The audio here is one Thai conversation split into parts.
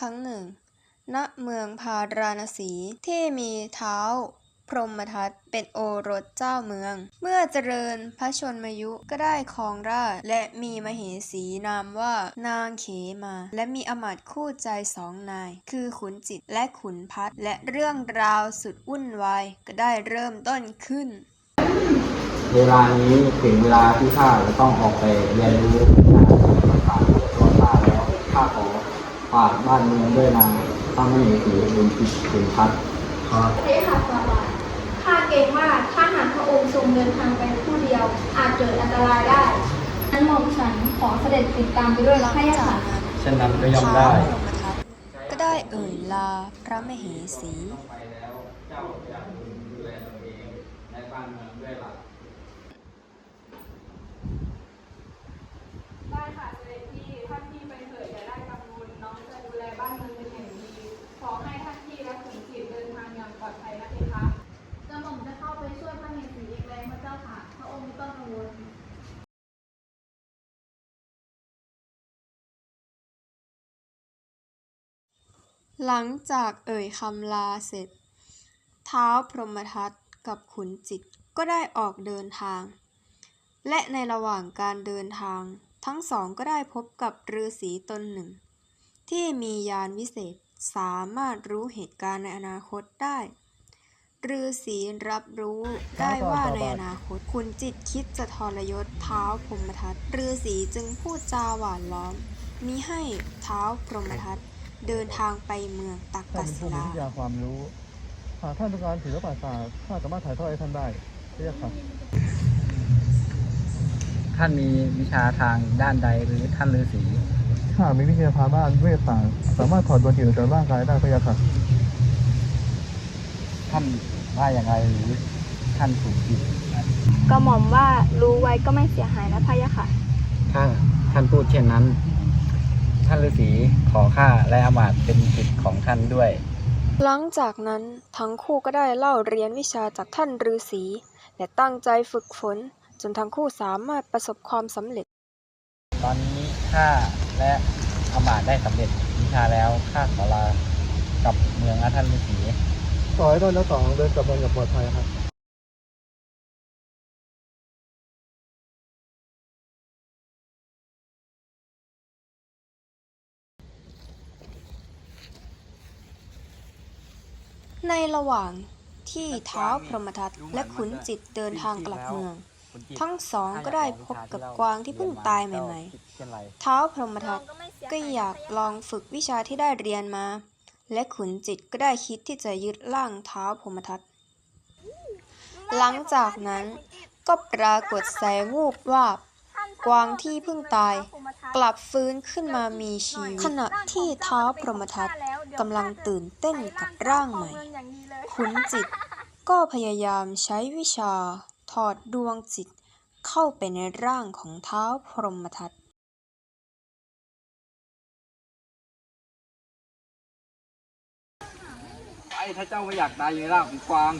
ครั้งหนึ่ง ณ เมืองพาราณสีที่มีเท้า พรหมทัตเป็นโอรสเจ้าเมือง เมื่อเจริญพระชนมายุก็ได้ครองราชและมีมเหสีนามว่านางเขมา และมีอมาตย์คู่ใจสองนาย คือขุนจิตและขุนพัดและเรื่องราวสุดวุ่นวายก็ได้เริ่มต้นขึ้น เวลานี้ถึงเวลาที่ข้าจะต้องออกไปเรียนรู้การภาษาตัวข้าแล้วข้าขอ ฝากบ้านเมืองด้วยนางพระมเหสีบุญจิตบุญพัฒน์ครับเทหาสวาข้าเกรงว่าถ้าหากพระองค์ทรงเดินทางไปผู้เดียว อาจเกิดอันตรายได้นั้นหม่อมฉันขอเสด็จติดตามไปด้วยแล้วให้จาค่ะกนั้นเช่นนั้นก็ย่อมได้ท้าวพรหมทัตก็ได้เอ่ยลาพระมเหสีไปแล้วเจ้าจะดูแลตนเองและบ้านเมืองด้วยหลัก ได้ค่ะเสด็จพี่ท่านพี่ไปเถิดอย่าได้กังวลน้องจะดูแลบ้านเมืองเป็นอย่างดี ขอให้ท่านพี่และขุนจิตเดินทางอย่างปลอดภัยนะเพคะ กระหม่อมจะเข้าไปช่วยพระเมสีเอกแรงพระเจ้าค่ะ พระองค์ไม่ต้องกังวล หลังจากเอ่ยคำลาเสร็จ ท้าวพรหมทัตกับขุนจิตก็ได้ออกเดินทาง และในระหว่างการเดินทาง ทั้งสองก็ได้พบกับฤาษีตนหนึ่ง ที่มียานวิเศษสามารถรู้เหตุการณ์ในอนาคตได้ฤาษีรับรู้ได้ว่าในอนาคตขุนจิตคิดจะทรยศเท้าพรหมทัตฤาษีจึงพูดจาหวานล้อมมิให้เท้าพรหมทัต เดินทางไปเมืองตักท่านกเป็นศิผู้มีลา วิทยาความรู้ หากท่านต้องการศิลปศาสตร์ข้าสามารถถ่ายทอดให้ท่านได้เรียกครับท่านมีวิชาทางด้านใดหรือท่านฤาษีข้ามีวิทยาภาบ้านเวทศาสตร์สามารถถอดดวงจิตออกจากร่างกายได้พระยาค่ะ ท่านว่าอย่างไรหรือท่านถูกจิตกระหม่อมว่ารู้ไว้ก็ไม่เสียหายนะพระยะค่ะ ถ้าท่านพูดเช่นนั้น ท่านฤาษีขอข้าและอามาตย์เป็นจิตของท่านด้วย หลังจากนั้นทั้งคู่ก็ได้เล่าเรียนวิชาจากท่านฤาษีและตั้งใจฝึกฝนจนทั้งคู่สามารถประสบความสำเร็จ ตอนนี้ข้าและอามาตย์ได้สำเร็จวิชาแล้วข้าขอลากลับเมืองอาท่านฤาษีขอให้ท่านทั้งสองเดินกลับมาอย่างปลอดภัยครับ ในระหว่างที่เท้าวพรหมทัตและขุนจิตเดินทางกลับเมือง ทั้งสองก็ได้พบกับกวางที่เพิ่งตายใหม่ๆ เท้าวพรหมทัตก็อยากลองฝึกวิชาที่ได้เรียนมา และขุนจิตก็ได้คิดที่จะยึดร่างเท้าวพรหมทัตหลังจากนั้นก็ปรากฏแสงวูบวาบ กวางที่เพิ่งตาย กลับฟื้นขึ้นมามีชีวิตขณะที่เท้าพรหมทัตกำลังตื่นเต้นกับร่างใหม่ ขุนจิตก็พยายามใช้วิชาถอดดวงจิตเข้าไปในร่างของเท้าพรหมทัตไอ้ถ้าเจ้าไม่อยากตายอยู่ในร่างของกวาง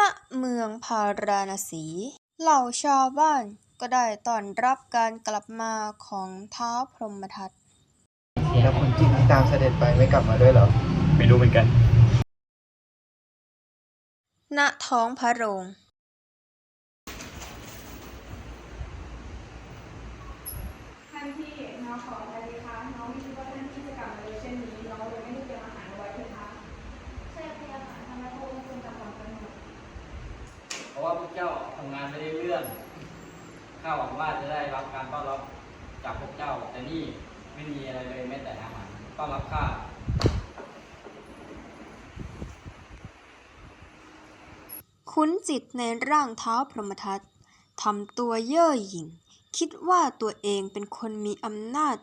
ณเมืองพาราณสี เหล่าชาวบ้านก็ได้ต้อนรับการกลับมาของท้าวพรหมทัตแล้วคุณจิตที่ตามเสด็จไปไม่กลับมาด้วยเหรอ ไม่รู้เหมือนกัน ณท้องพระโรง ท่านพี่น้องขออะไรดีคะน้องไม่คิดว่าท่านพี่จะกลับมาเร็วเช่นนี้ น้องเลยไม่ได้เตรียมอาหารเอาไว้เพคะ ใช่พระยะค่ะทำไมพระองค์ทรงกลับก่อนกำหนด เพราะว่าพวกเจ้าทำงานไม่ได้เรื่องข้าหวังว่าจะได้รับการต้อนรับจากพวกเจ้า แต่นี่ไม่มีอะไรเลยแม้แต่อาหารต้อนรับข้าคุ้นจิตในร่างเท้าวพรหมทัตทำตัวเย่อหยิ่ง คิดว่าตัวเองเป็นคนมีอำนาจ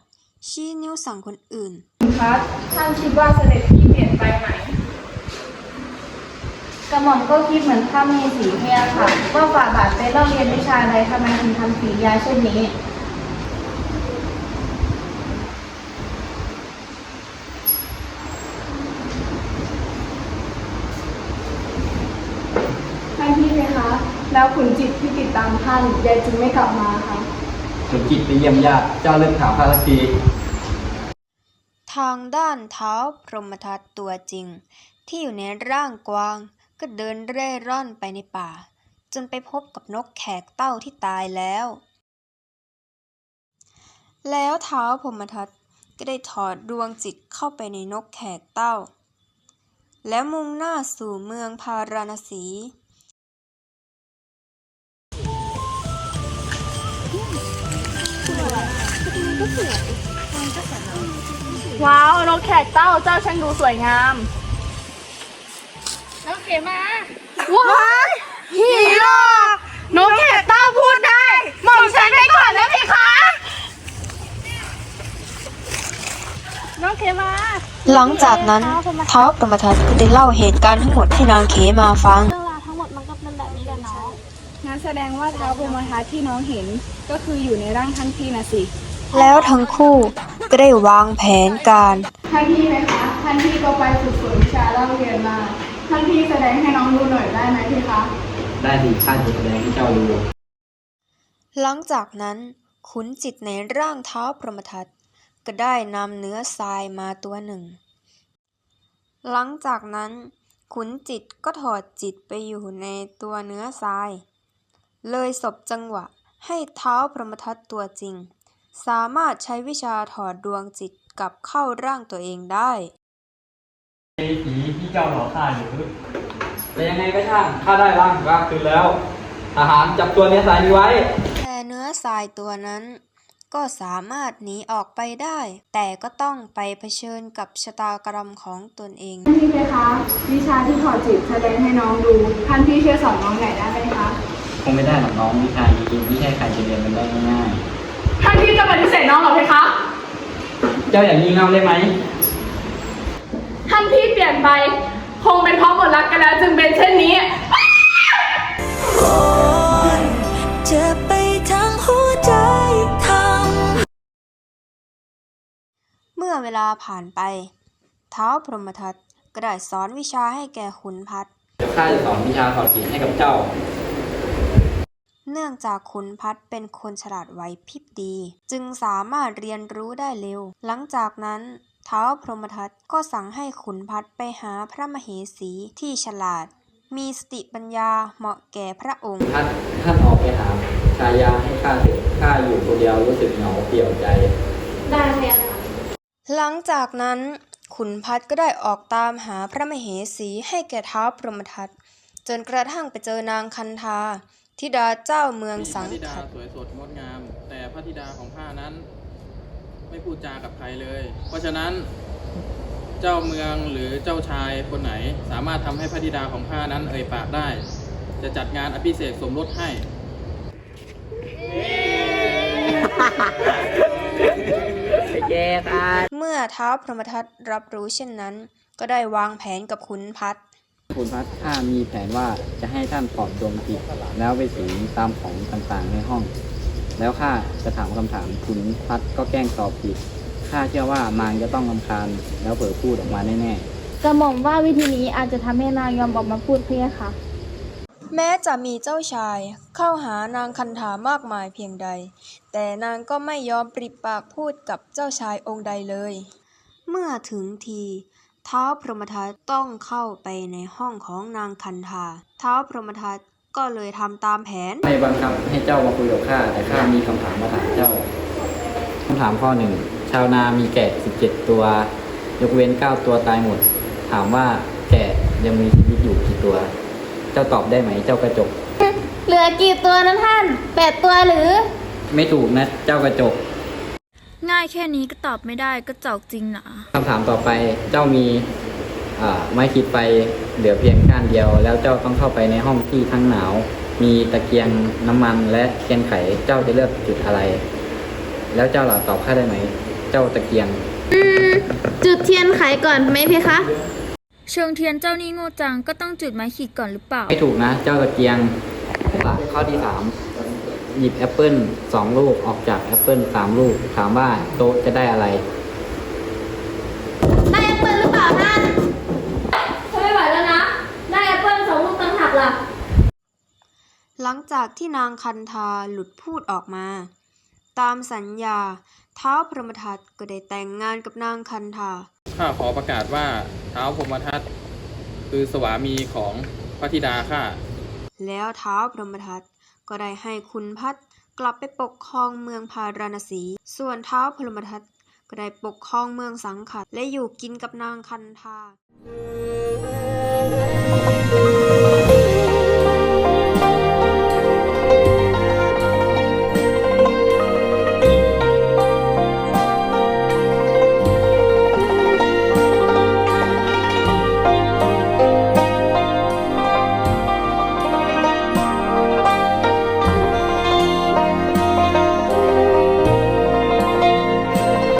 ชี้นิ้วสั่งคนอื่นพัดท่านคิดว่าเสด็จพี่เปลี่ยนไปไหม กระหม่อมก็คิดเหมือนพระเมสีพระยะค่ะ ว่าฝ่าบาทไปเล่าเรียนวิชาใดทำไมถึงทำสียาเช่นนี้ ท่านพี่เพคะ แล้วขุนจิตที่ติดตามท่านยายจึงไม่กลับมาคะสุจิตไปเยี่ยมญาติเจ้าเลิกถามข้าสักที ทางด้านเท้าพรหมทัตตัวจริง ที่อยู่ในร่างกวาง ก็เดินเร่ร่อนไปในป่า จนไปพบกับนกแขกเต้าที่ตายแล้ว แล้วเท้าพรมทัตก็ได้ถอดดวงจิตเข้าไปในนกแขกเต้า แล้วมุ่งหน้าสู่เมืองพาราณสีว้าวนกแขกเต้าเจ้าช่างดูสวยงาม นกเขมาว้ายฮีโร่นกแขกเต้าพูดได้หม่อมฉันไปก่อนนะพี่คะนกเขมา หลังจากนั้นเท้าวพรหมทัตก็ได้เล่าเหตุการณ์ทั้งหมดให้นางเขมาฟัง เรื่องราวทั้งหมดมันก็เป็นแบบนี้กันเนาะงั้นแสดงว่าเท้าพรหมทัตที่น้องเห็นก็คืออยู่ในร่างท่านพี่นะสิ แล้วทั้งคู่ก็ได้วางแผนการ ท่านพี่ไหมคะ ท่านพี่ก็ไปฝึกฝนวิชาเล่าเรียนมา ท่านพี่แสดงให้น้องดูหน่อยได้ไหมพี่คะ ได้สิข้าจะแสดงให้เจ้าดูหลังจากนั้นขุนจิตในร่างเท้าวพรหมทัตก็ได้นำเนื้อทรายมาตัวหนึ่ง หลังจากนั้นขุนจิตก็ถอดจิตไปอยู่ในตัวเนื้อทราย เลยสบจังหวะให้เท้าวพรหมทัตตัวจริง สามารถใช้วิชาถอดดวงจิตกลับเข้าร่างตัวเองได้ ผีที่เจ้าหลอกข้าหรือแต่ยังไงก็ช่างข้าได้ร่างร่างคืนแล้วทหารจับตัวเนี้ยสายนี้ไว้ แต่เนื้อทรายตัวนั้นก็สามารถหนีออกไปได้ แต่ก็ต้องไปเผชิญกับชะตากรรมของตนเอง ท่านพี่ไหมคะวิชาที่ถอดจิตแสดงให้น้องดู ท่านพี่ช่วยสอนน้องหน่อยได้ไหมคะคงไม่ได้หรอกน้องวิชานี้ไม่ใช่ใครจะเรียนมันได้ง่ายท่านพี่จะปฏิเสธน้องเหรอเพคะๆเจ้าอย่างงี่เง่าได้ไหม ท่านพี่เปลี่ยนไป คงเป็นเพราะหมดรักกันแล้วจึงเป็นเช่นนี้จะไปทั้งหัวใจทำเมื่อเวลาผ่านไป เท้าวพรหมทัตก็ได้สอนวิชาให้แก่ขุนพัดเดี๋ยวข้าจะสอนวิชาถอดจิตให้กับเจ้า เนื่องจากขุนพัดเป็นคนฉลาดไหวพริบดี จึงสามารถเรียนรู้ได้เร็ว หลังจากนั้นเท้าวพรหมทัตก็สั่งให้ขุนพัดไปหาพระมเหสีที่ฉลาด มีสติปัญญาเหมาะแก่พระองค์ ท่านท่านออกไปหาชายาให้ข้าเถิดข้าอยู่คนเดียวรู้สึกเหงาเปลี่ยวใจ ได้เรียนค่ะหลังจากนั้น ขุนพัดก็ได้ออกตามหาพระมเหสีให้แก่ท้าวพรหมทัตจนกระทั่งไปเจอนางคันธาธิดาเจ้าเมืองสังพระธิดาขัดสวยสดงดงาม แต่พระธิดาของข้านั้น ไม่พูดจากับใครเลย เพราะฉะนั้นเจ้าเมืองหรือเจ้าชายคนไหน สามารถทำให้พระธิดาของข้านั้นเอ่ยปากได้ จะจัดงานอภิเษกสมรสให้เมื่อท้าวพรหมทัตรับรู้เช่นนั้น ก็ได้วางแผนกับขุนพัดคุณพัดข้ามีแผนว่าจะให้ท่านถอดดวงจิตแล้วไปสิงตามของต่างๆในห้อง แล้วข้าจะถามคำถามคุณพัดก็แกล้งตอบผิดข้าเชื่อว่ามางจะต้องรำคาญแล้วเผลอพูดออกมาแน่ๆกระหม่อมว่าวิธีนี้อาจจะทำให้นางยอมออกมาพูดเพียค่ะ แม้จะมีเจ้าชาย เข้าหานางคันธามากมายเพียงใด แต่นางก็ไม่ยอมปริปากพูดกับเจ้าชายองค์ใดเลย เมื่อถึงทีท้าวพรหมทัตต้องเข้าไปในห้องของนางคันธาท้าวพรหมทัต ก็เลยทำตามแผน ไม่บังคับให้เจ้ามาคุยกับข้าแต่ข้ามีคำถามมาถามเจ้าคำถามข้อหนึ่งชาวนามีแกะ 17 ตัว ยกเว้น 9 ตัวตายหมด ถามว่าแกะยังมีชีวิตอยู่กี่ตัว เจ้าตอบได้ไหมเจ้ากระจก เหลือกี่ตัวนั้นท่านแปดตัวหรือ ไม่ถูกนะ เจ้ากระจกง่ายแค่นี้ก็ตอบไม่ได้ก็จอกจริงหนาคำถามต่อไปเจ้ามีอ่า ไม้ขีดไฟเหลือเพียงก้านเดียว แล้วเจ้าต้องเข้าไปในห้องที่ทั้งหนาว มีตะเกียงน้ำมันและเทียนไขเจ้าจะเลือกจุดอะไร แล้วเจ้าล่ะตอบข้าได้ไหม เจ้าตะเกียงจุดเทียนไขก่อนไหมเพคะ เชิงเทียนเจ้านี่โง่จังก็ต้องจุดไม้ขีดก่อนหรือเปล่า ไม่ถูกนะ เจ้าตะเกียงล่ะข้อที่สามหยิบแอปเปิลสองลูกออกจากแอปเปิลสามลูกถามว่าโต๊ะจะได้อะไร จากที่นางคันธาหลุดพูดออกมา ตามสัญญาท้าวพรหมทัตก็ได้แต่งงานกับนางคันธาข้าขอประกาศว่าเท้าวพรหมทัตคือสวามีของพระธิดาข้าแล้วท้าวพรหมทัตก็ได้ให้คุณพัฒน์กลับไปปกครองเมืองพาราณสี ส่วนท้าวพรหมทัตก็ได้ปกครองเมืองสังขัดและอยู่กินกับนางคันธา